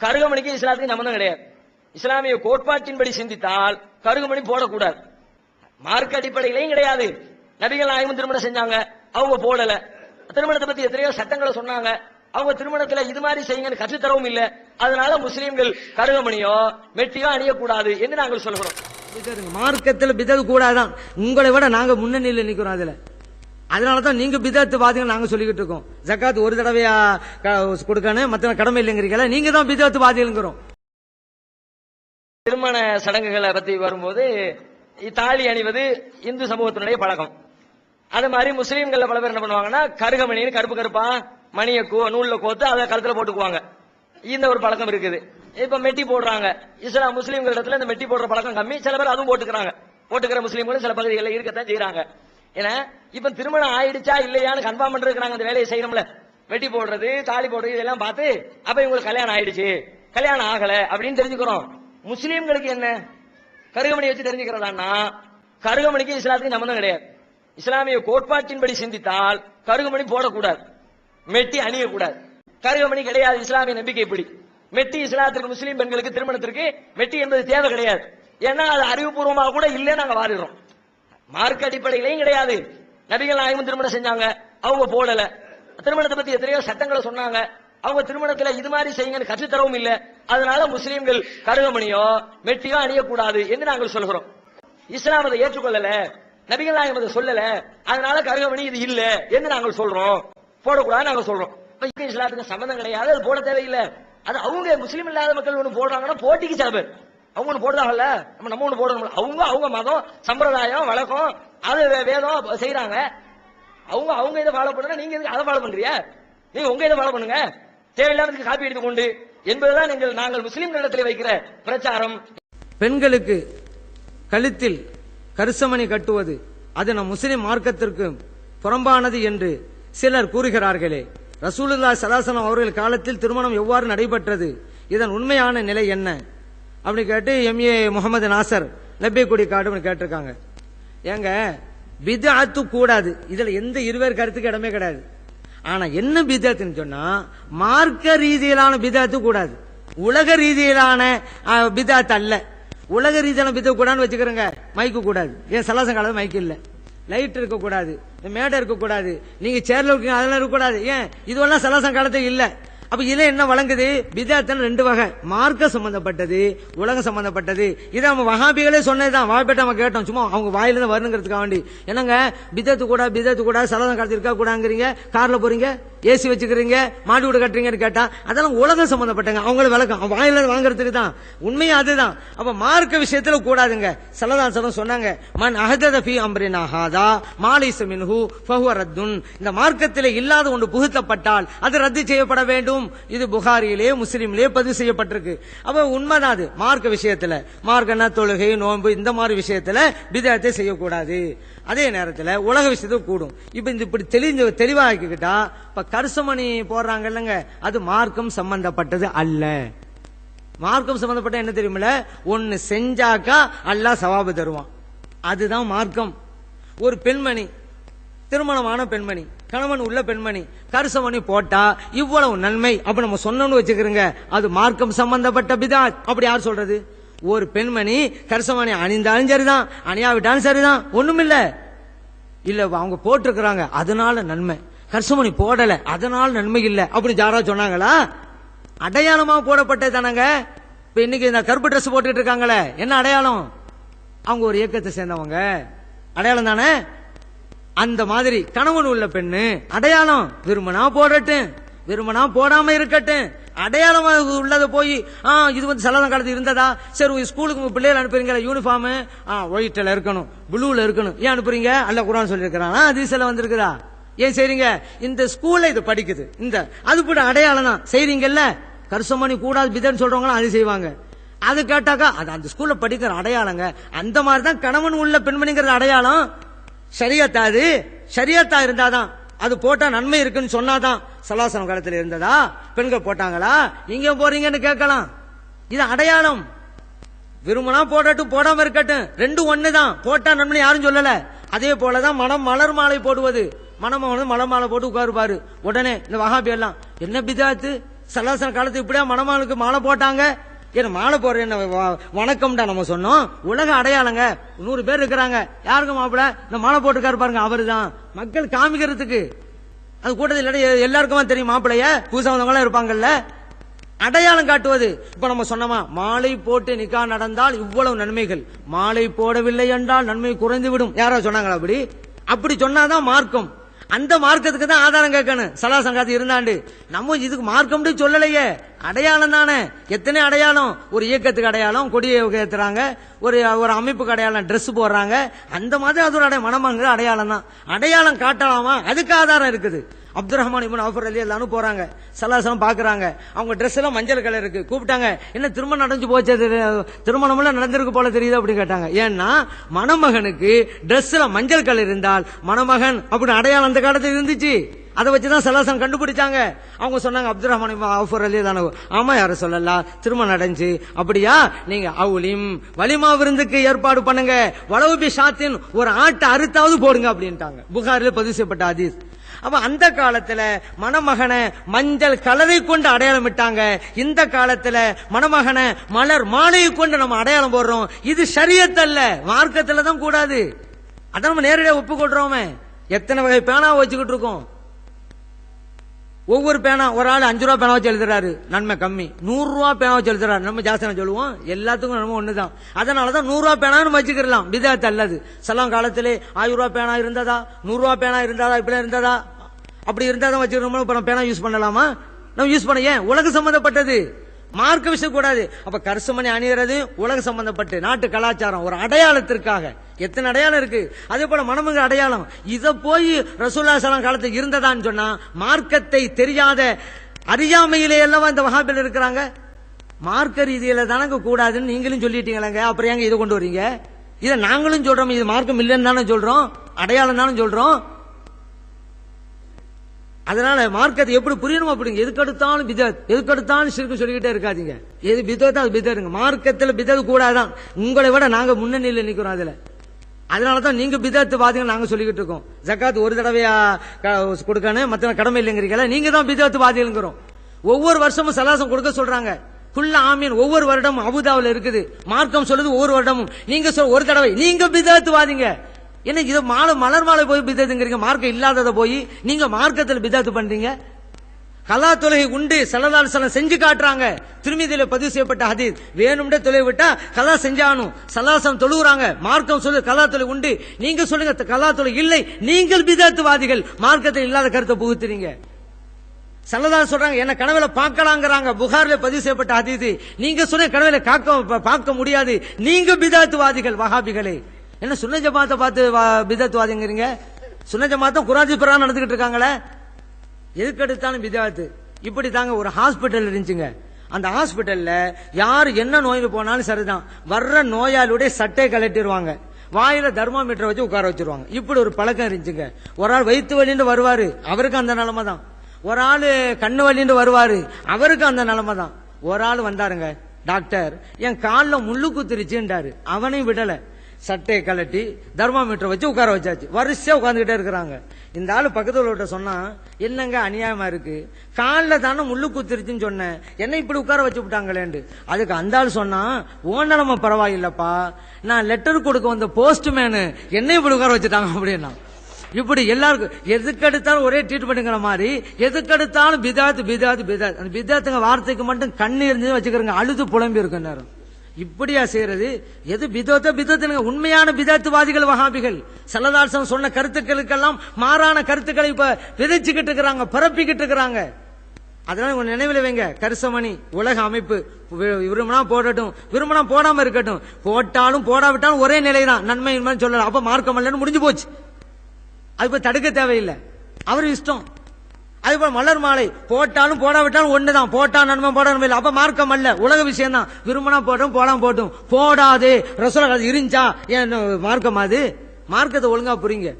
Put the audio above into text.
கருகமணிக்கு இஸ்லாத்துக்கு சம்பந்தம் கிடையாது. இஸ்லாமிய கோட்பாட்டின்படி சிந்தித்தால் கருகமணி போடக்கூடாது. மார்க் அடிப்படையிலையும் கிடையாது. நபிகள் நாயகம் திருமணம் செஞ்சாங்க. அவங்க போடல. திருமணத்தை பத்தி எத்தனையோ சட்டங்களை சொன்னாங்க. அவங்க திருமணத்துல இது மாதிரி செய்யுங்கன்னு கற்றுத்தரவும் இல்ல. அதனால முஸ்லீம்கள் கருகமணியோ மெட்டியோ அணியக்கூடாது என்று நாங்கள் சொல்கிறோம். மார்க்கத்தில் பிதது கூடாதான். உங்களை விட நாங்க முன்னணியில் நிக்கிறோம் அதுல. அதனால தான் நீங்க பிதத்து பாத்தீங்க நாங்க சொல்லிக்கிட்டு இருக்கோம். ஜக்காத் ஒரு தடவையா க- கொடுக்கணும் மற்ற கடமை இல்லைங்கிறீங்களா நீங்க தான் பிதத்து பாதிங்கிறோம் திருமண சடங்குகளை பத்தி வரும்போது தாலி அணிவது இந்து சமூகத்தினுடைய பழக்கம். அது மாதிரி முஸ்லீம்கள்ல பல பேர் என்ன பண்ணுவாங்கன்னா கருகமணின்னு கருப்பு கருப்பா மணியை கோ நூல்ல கோத்து அதை கழுத்துல போட்டுக்குவாங்க. இந்த ஒரு பழக்கம் இருக்குது. இப்ப மெட்டி போடுறாங்க. இஸ்லாம் முஸ்லீம்கள் இடத்துல இந்த மெட்டி போடுற பழக்கம் கம்மி. சில பேர் அதுவும் போட்டுக்கிறாங்க. போட்டுக்கிற முஸ்லீம்களும் சில பகுதிகளில் இருக்கத்தான் செய்யறாங்க ஏன்னா இப்ப திருமணம் ஆயிடுச்சா இல்லையான்னு கன்ஃபார்ம் பண்றதுக்கு அந்த வேலையை செய்யணும்ல. வெட்டி போடுறது தாலி போடுறது இதெல்லாம் பார்த்து அப்ப இவங்களுக்கு கல்யாணம் ஆயிடுச்சு. கல்யாணம் ஆகல அப்படின்னு தெரிஞ்சுக்கிறோம். முஸ்லீம்களுக்கு என்ன? கருகமணி வச்சு தெரிஞ்சுக்கிறதான்னா கருகமணிக்கு இஸ்லாத்துக்கு சம்மந்தம் கிடையாது. இஸ்லாமிய கோட்பாட்டின்படி சிந்தித்தால் கருகமணி போடக்கூடாது. மெட்டி அணியக்கூடாது. கருகமணி கிடையாது இஸ்லாமிய நம்பிக்கை இப்படி. மெட்டி இஸ்லாத்திற்கு முஸ்லீம் பெண்களுக்கு திருமணத்திற்கு மெட்டி என்பது தேவை கிடையாது. ஏன்னா அது அறிவுபூர்வமாக கூட இல்லைன்னு நாங்கள் வாரிடுறோம் மார்க் அடிப்படையிலையும் கிடையாது. நபிகள் நாயகம் திருமணம் செஞ்சாங்க. அவங்க போடல. திருமணத்தை பத்தி எத்தனையோ சட்டங்களை சொன்னாங்க. அவங்க திருமணத்துல இது மாதிரி செய்யுங்கன்னு கற்றுத்தரவும் இல்ல. அதனால முஸ்லீம்கள் கருகமணியோ மெட்டியோ அணியக்கூடாது என்று நாங்கள் சொல்கிறோம். இஸ்லாம் அதை ஏற்றுக்கொள்ளல. நபிகள் நாயகம் அதை சொல்லல. அதனால கருகமணி இது இல்ல என்று நாங்கள் சொல்றோம். போடக்கூடாது நாங்க சொல்றோம். இஸ்லாத்துக்கு சம்மந்தம் கிடையாது. அது போட தேவையில்லை. அது அவங்க முஸ்லீம் இல்லாத மக்கள் ஒண்ணு போடுறாங்கன்னா போட்டிக்கு சில பேர். அவங்க ஒண்ணு போடுறாங்கல்ல? நம்ம நம்ம ஒண்ணு போடணும் அவங்க அவங்க மதம் சம்பிரதாயம் வழக்கம் அது வே- வேதம் செய்யறாங்க அவங்க அவங்க இதை ஃபாலோ பண்ணுங்க நீங்க எதுக்கு அதை ஃபாலோ பண்றியா நீங்க உங்க இதை ஃபாலோ பண்ணுங்க. தேவையில்லாததுக்கு காப்பி எடுத்துக்கொண்டு என்பதுதான் எங்கள் நாங்கள் முஸ்லிம்களிடத்தில் வைக்கிற பிரச்சாரம். பெண்களுக்கு கழுத்தில் கருசமணி கட்டுவது அது நம் முஸ்லிம் மார்க்கத்திற்கு புறம்பானது என்று சிலர் கூறுகிறார்களே. ரசூலுல்லா சலாசனம் அவர்கள் காலத்தில் திருமணம் எவ்வாறு நடைபெற்றது? இதன் உண்மையான நிலை என்ன? அப்படி கேட்டு எம்ஏ முகமது நாசர் லப்பே கொடி காடு கேட்டிருக்காங்க. ஏங்க பிதாத்து கூடாது. இதுல எந்த இருவேறு கருத்துக்கு இடமே கிடையாது. ஆனா என்ன பிதாத்துன்னு சொன்னா மார்க்க ரீதியிலான பிதாத்து கூடாது. உலக ரீதியிலான பிதாத் அல்ல. உலக ரீதியான பிதா கூடாதுன்னு வச்சுக்கிறோங்க. மைக்கு கூடாது. ஏன் சலாசம் காலம் மைக்கு இல்ல. லைட் இருக்க கூடாது மேடை இருக்க கூடாது நீங்க சேர்ல இருக்கீங்க அதெல்லாம் இருக்கக்கூடாது. ஏன்? இதுவெல்லாம் சலாசம் காலத்துல இல்லை. அப்ப இதுல என்ன வழங்குது? பிதாத்தன் ரெண்டு வகை. மார்க்க சம்பந்தப்பட்டது உலகம் சம்பந்தப்பட்டது. இதை நம்ம வகாபிகளே சொன்னதுதான். வாய்ப்பேட்ட நம்ம கேட்டோம். சும்மா அவங்க வாயிலிருந்து வரணுங்கிறதுக்காக வேண்டி. என்னங்க? பிதத்து கூட பிதத்து கூட சலதம் கடத்திருக்கா கூடாங்கிறீங்க? கார்ல போறீங்க? ஏசி வச்சுக்கிறீங்க மாடி வீடு கட்டுறீங்கன்னு கேட்டா அதெல்லாம் உலகம் சம்பந்தப்பட்டங்க. அவங்கள விளக்கம் வாயில வாங்குறதுக்கு தான் உண்மையா அதுதான். அப்ப மார்க்க விஷயத்துல கூடாதுங்க. சலதாசனம் சொன்னாங்க மன் அஹதத அம்ரினா ஹாதா மாலிச ஃபஹுவ ரத்துன். இந்த மார்க்கத்தில் இல்லாத ஒன்று புகுத்தப்பட்டால் அது ரத்து செய்யப்பட வேண்டும். இது புகாரியிலே முஸ்லீம்லேயே பதிவு செய்யப்பட்டிருக்கு. அப்ப உண்மைதான் அது. மார்க்க விஷயத்துல. மார்க்கன்னா தொழுகை நோன்பு இந்த மாதிரி விஷயத்துல விதத்தை செய்யக்கூடாது. அதே நேரத்தில் உலக விஷயத்தும் கூடும். இப்ப இந்த இப்படி தெளிஞ்ச தெளிவாக்கிக்கிட்டா இப்ப கருசமணி போடுறாங்க இல்லைங்க அது மார்க்கம் சம்பந்தப்பட்டது அல்ல. மார்க்கம் சம்பந்தப்பட்ட என்ன தெரியுமில்ல? ஒன்னு செஞ்சாக்கா அல்லா சவாபு தருவான். அதுதான் மார்க்கம். ஒரு பெண்மணி திருமணமான பெண்மணி கணவன் உள்ள பெண்மணி கருசமணி போட்டா இவ்வளவு நன்மை அப்ப நம்ம சொன்னோம்னு வச்சுக்கிறோங்க அது மார்க்கம் சம்பந்தப்பட்ட பிதா அப்படி யார் சொல்றது? ஒரு பெண்மணி கருசமணி அணிந்தாலும் சரிதான் அணியாவிட்டாலும் சரிதான் ஒண்ணுமில்ல. இல்ல அவங்க போட்டிருக்கிறாங்க அதனால நன்மை. கருசமணி போடல. அதனால நன்மை இல்லை. அப்படின்னு யாராவது சொன்னாங்களா? அடையாளமா போடப்பட்டது தானங்க. இப்ப இன்னைக்கு இந்த கருப்பு ட்ரெஸ் போட்டுட்டு இருக்காங்களே என்ன அடையாளம்? அவங்க ஒரு இயக்கத்தை சேர்ந்தவங்க. அடையாளம் தானே? அந்த மாதிரி கணவன் உள்ள பெண்ணு அடையாளம் விரும்பினா போடட்டும். விரும்பினா போடாம இருக்கட்டும். அடையாளம் உள்ளத போய் ஆ இது வந்து சலதம் காலத்து இருந்ததா? சரி ஸ்கூலுக்கு உங்க பிள்ளைகள் அனுப்புறீங்க யூனிஃபார்ம் ஆ ஒயிட்ல இருக்கணும் ப்ளூல இருக்கணும். ஏன் அனுப்புறீங்க? அல்ல குரான் சொல்லியிருக்கிறான்? அதிசல வந்திருக்கிறா ஏன் செய்றீங்க? இந்த ஸ்கூல்ல இது படிக்குது. இந்த அது கூட அடையாளம் தான். செய்றீங்கல்ல? கருசமணி கூடாது பிதன்னு சொல்றவங்களும் அது செய்வாங்க. அது கேட்டாக்கா அது அந்த ஸ்கூல்ல படிக்கிற அடையாளங்க. அந்த மாதிரி தான் கணவன் உள்ள பெண்மணிங்கிறது அடையாளம். சரியத்தா அது? ஷரியத்தா இருந்தாதான். அது போட்டா நன்மை இருக்குன்னு சொன்னாதான் சலாசன காலத்துல இருந்ததா? பெண்கள் போட்டாங்களா? நீங்க போறீங்கன்னு கேட்கலாம். இது அடையாளம். விரும்பினா போடட்டும் போடாம இருக்கட்டும். ரெண்டும் ஒண்ணுதான். போட்டா நன்மை யாரும் சொல்லல. அதே போலதான் மனம் மலர் மாலை போடுவது. மனம் மலை மாலை போட்டு உட்காருப்பாரு உடனே இந்த வகாபி எல்லாம் என்ன பிதாத்து? சலாசன காலத்து இப்படியா மணமகனுக்கு மாலை போட்டாங்க? ஏன்னா மாலை போற என்ன வ- வணக்கம்டா நம்ம சொன்னோம். உலக அடையாளங்க. நூறு பேர் இருக்கிறாங்க. யாருக்கும் மாப்பிள? இந்த மாலை போட்டுக்காரு பாருங்க அவருதான். மக்கள் காமிக்கிறதுக்கு. அது கூட்டத்தில் இடையே எல்லாருக்குமா தெரியும் மாப்பிளைய? பூசா இருப்பாங்கல்ல. அடையாளம் காட்டுவது. இப்ப நம்ம சொன்னோமா மாலை போட்டு நிக்கா நடந்தால் இவ்வளவு நன்மைகள். மாலை போடவில்லை என்றால் நன்மை குறைந்து விடும் யாரோ சொன்னாங்களா அப்படி? அப்படி சொன்னாதான் மார்க்கம். அந்த மார்க்கத்துக்கு தான் ஆதாரம் கேட்கணும். சலாசங்காத்து இருந்தாண்டு. நம்ம இதுக்கு மார்க்கம்னு சொல்லலையே. அடையாளம் தானே. எத்தனை அடையாளம்? ஒரு இயக்கத்துக்கு அடையாளம் கொடியை ஏற்றுறாங்க ஒரு ஒரு அமைப்புக்கு அடையாளம் ட்ரெஸ் போடுறாங்க. அந்த மாதிரி அது ஒரு அடைய மனமங்கிற அடையாளம் தான். அடையாளம் காட்டலாமா? அதுக்கு ஆதாரம் இருக்குது. அப்துல் ரஹ்மான் இவன் ஆஃபர் அலி எல்லாரும் போறாங்க சலாசலம் பாக்குறாங்க. அவங்க ட்ரெஸ் எல்லாம் மஞ்சள் கலர் இருக்கு. கூப்பிட்டாங்க என்ன திருமணம் நடந்து போச்சு? திருமணம் எல்லாம் நடந்திருக்கு போல தெரியுது? அப்படின்னு கேட்டாங்க. ஏன்னா மணமகனுக்கு Dressல மஞ்சள் கலர் இருந்தால் மணமகன் அப்படின்னு அடையாளம் அந்த காலத்தில் இருந்துச்சு. அதை வச்சுதான் சலாசம் கண்டுபிடிச்சாங்க. அவங்க சொன்னாங்க அப்துல் ரஹ்மான் ஆஃபர் அலி தானே ஆமா யாரும் சொல்லலாம் திருமணம் நடந்துச்சு. அப்படியா? நீங்க அவுலிம் வலிமா விருந்துக்கு ஏற்பாடு பண்ணுங்க. வளவுபி ஷாத்தின் ஒரு ஆட்டை அறுத்தாவது போடுங்க அப்படின்ட்டாங்க. புகாரில் பதிவு செய்யப்பட்ட ஹதீஸ். அப்ப அந்த காலத்துல மணமகனை மஞ்சள் கலரை கொண்டு அடையாளம் விட்டாங்க இந்த காலத்துல மணமகனை மலர் மாலையை கொண்டு நம்ம அடையாளம் போடுறோம். இது சரியத்தல்ல. மார்க்கத்துல தான் கூடாது. அதை நம்ம நேரடியாக ஒப்புக்கொள்றோமே. எத்தனை வகை பேனா வச்சுக்கிட்டு இருக்கோம். ஒவ்வொரு பேனா ஒரு ஆள் அஞ்சு ரூபா பேனா வச்சு எழுதுறாரு. நன்மை கம்மி. நூறு ரூபா பேனா வச்சு எழுதுறாரு. நம்ம ஜாஸ்தி சொல்லுவோம். எல்லாத்துக்கும் நம்ம ஒண்ணுதான். அதனாலதான் நூறு ரூபா பேனா நம்ம வச்சுக்கலாம் விதாத்து அல்லது. சலாம் காலத்திலே ஆயிரம் ரூபா பேனா இருந்ததா? நூறு ரூபா பேனா இருந்ததா? இப்படி இருந்ததா? அப்படி இருந்தா தான் வச்சுக்கிறோம் இப்ப பேனா யூஸ் பண்ணலாமா? நம்ம யூஸ் பண்ண ஏன்? உலக சம்பந்தப்பட்டது. மார்க்க விஷயம் கூடாது அப்ப கரிசமணி அணியறது உலக சம்பந்தப்பட்டு. நாட்டு கலாச்சாரம். ஒரு அடையாளத்திற்காக. எத்தனை அடையாளம் இருக்கு? அதே போல மணமங்க அடையாளம். இதை போய் ரசூல்லா சலாம் காலத்தில் இருந்ததான்னு சொன்னா மார்க்கத்தை தெரியாத அறியாமையிலே அல்லவா இந்த வகாபில் இருக்கிறாங்க. மார்க்க ரீதியில தானங்க கூடாதுன்னு நீங்களும் சொல்லிட்டீங்களாங்க. அப்புறம் ஏங்க இதை கொண்டு வரீங்க? இதை நாங்களும் சொல்றோம். இது மார்க்கம் இல்லைன்னு தானே சொல்றோம். அடையாளம் தானே சொல்றோம். அதனால மார்க்கத்தை எப்படி புரியணும் அப்படிங்க. எதுக்கெடுத்தாலும் பிதத். எதுக்கெடுத்தாலும் சிறுக்கு சொல்லிக்கிட்டே இருக்காதீங்க. எது பிதத்தா அது பிதருங்க மார்க்கத்தில் பிதது கூடாதான். உங்களை விட நாங்க முன்னணியில் நிக்கிறோம் அதுல. அதனால தான் நீங்க பிதத்து வாதிங்க நாங்க சொல்லிக்கிட்டு இருக்கோம். ஜக்காத் ஒரு தடவையா க- கொடுக்கணும் மற்ற கடமை இல்லைங்கிறீங்களா நீங்க தான் பிதத்து வாதிகளுங்கிறோம் ஒவ்வொரு வருஷமும் சலாசம் கொடுக்க சொல்றாங்க. குள்ள ஆமீன் ஒவ்வொரு வருடமும் அபுதாவில் இருக்குது. மார்க்கம் சொல்லுது ஒவ்வொரு வருடமும். நீங்க சொல் ஒரு தடவை நீங்க பிதத்து வாதிங்க என்ன இது மாலை மலர் மாலை போய் பிதத்துங்கிறீங்க? மார்க்கம் இல்லாததை போய் நீங்க மார்க்கத்தில் பிதாத்து பண்றீங்க? கலா தொலகை உண்டு சல்லல்லாஹு அலைஹி செஞ்சு காட்டுறாங்க. திருமதியில பதிவு செய்யப்பட்ட ஹதீஸ் வேணும்னே தொலை விட்டா கலா செஞ்சானும் சலாசம் தொழுகிறாங்க மார்க்கம் சொல்லு கலா தொலை உண்டு. நீங்க சொல்லுங்க கலா தொலை இல்லை. நீங்கள் பிதாத்துவாதிகள். மார்க்கத்தில் இல்லாத கருத்தை புகுத்துறீங்க. சல்லதார் சொல்றாங்க என்ன கனவுல பார்க்கலாங்கிறாங்க. புகார்ல பதிவு செய்யப்பட்ட ஹதீஸ் நீங்க சொன்ன கனவுல காக்க பார்க்க முடியாது. நீங்க பிதாத்துவாதிகள் வகாபிகளே என்ன சுன்ன ஜமாத்தை பார்த்து வா- பிதாத்துவாதிங்கிறீங்க? சுன்ன ஜமாத்தம் குராஜி பிரகாரம் நடந்துகிட்டு இருக்காங்களே? எதுக்கெடுத்தாலும் விதாத்து இப்படி தாங்க ஒரு ஹாஸ்பிட்டல் இருந்துச்சுங்க. அந்த ஹாஸ்பிட்டல்ல யார் என்ன நோயில் போனாலும் சரிதான். வர்ற நோயாளியுடைய சட்டை கலட்டிடுவாங்க வாயில தர்மாமீட்டரை வச்சு உட்கார வச்சிருவாங்க. இப்படி ஒரு பழக்கம் இருந்துச்சுங்க. ஒரு ஆள் வயிற்று வலின்னு வருவாரு. அவருக்கு அந்த நிலைமை தான் ஒரு ஆள் கண்ணு வலின்னு வருவாரு. அவருக்கு அந்த நிலைமை தான் ஒரு ஆள் வந்தாருங்க டாக்டர் என் காலில் முள்ளு குத்துருச்சுன்றாரு. அவனையும் விடலை. சட்டையை கலட்டி தர்மாமீட்டர் வச்சு உட்கார வச்சாச்சு. வரிசையா உட்காந்துக்கிட்டே இருக்கிறாங்க. இந்த ஆளு பக்கத்துல சொன்னா என்னங்க அநியாயமா இருக்கு? காலில் தானே முள்ளு குத்திருச்சுன்னு சொன்னேன். என்ன இப்படி உட்கார வச்சு விட்டாங்களேண்டு அதுக்கு அந்த ஆள் சொன்னா ஓன் நிலைமை பரவாயில்லப்பா. நான் லெட்டர் கொடுக்க வந்த போஸ்ட்மேனு என்ன இப்படி உட்கார வச்சுட்டாங்க அப்படின்னா. இப்படி எல்லாருக்கும் எதுக்கு எடுத்தாலும் ஒரே ட்ரீட்மெண்ட்ங்கிற மாதிரி எதுக்கு எடுத்தாலும் பிதாத்து பிதாத் பிதாத் அந்த பிதாத்துங்க வார்த்தைக்கு மட்டும் கண்ணு இருந்து வச்சுக்கிறங்க. அழுது புலம்பி இருக்கும் நேரம். இப்படியா செய்யறது? எது பிதோத்த பிதத்துங்க உண்மையான விதத்துவாதிகள் வகாபிகள் சல்லதாசன் சொன்ன கருத்துக்களுக்கெல்லாம் மாறான கருத்துக்களை இப்ப விதைச்சுக்கிட்டு இருக்கிறாங்க பரப்பிக்கிட்டு இருக்கிறாங்க. அதெல்லாம் உங்க நினைவில் வைங்க கரிசமணி உலக அமைப்பு. விரும்பினா போடட்டும் விரும்பினா போடாம இருக்கட்டும். போட்டாலும் போடாவிட்டாலும் ஒரே நிலை தான் நன்மை இன்மைன்னு சொல்லலாம் அப்ப மார்க்கம் இல்லைன்னு முடிஞ்சு போச்சு. அது இப்ப தடுக்க தேவையில்லை. அவர் இஷ்டம். அதுபோல் மலர் மாலை. போட்டாலும் போடாவிட்டாலும் ஒண்ணுதான். போட்டா நன்மை போட நன்மை இல்லை. அப்ப மார்க்கம் அல்ல. உலக விஷயம் தான் விரும்பினா போட்டும் போடாம போட்டும். போடாது. ரசோலா இருந்துச்சா? ஏன் மார்க்கம் அது? மார்க்கத்தை ஒழுங்கா புரியுங்க.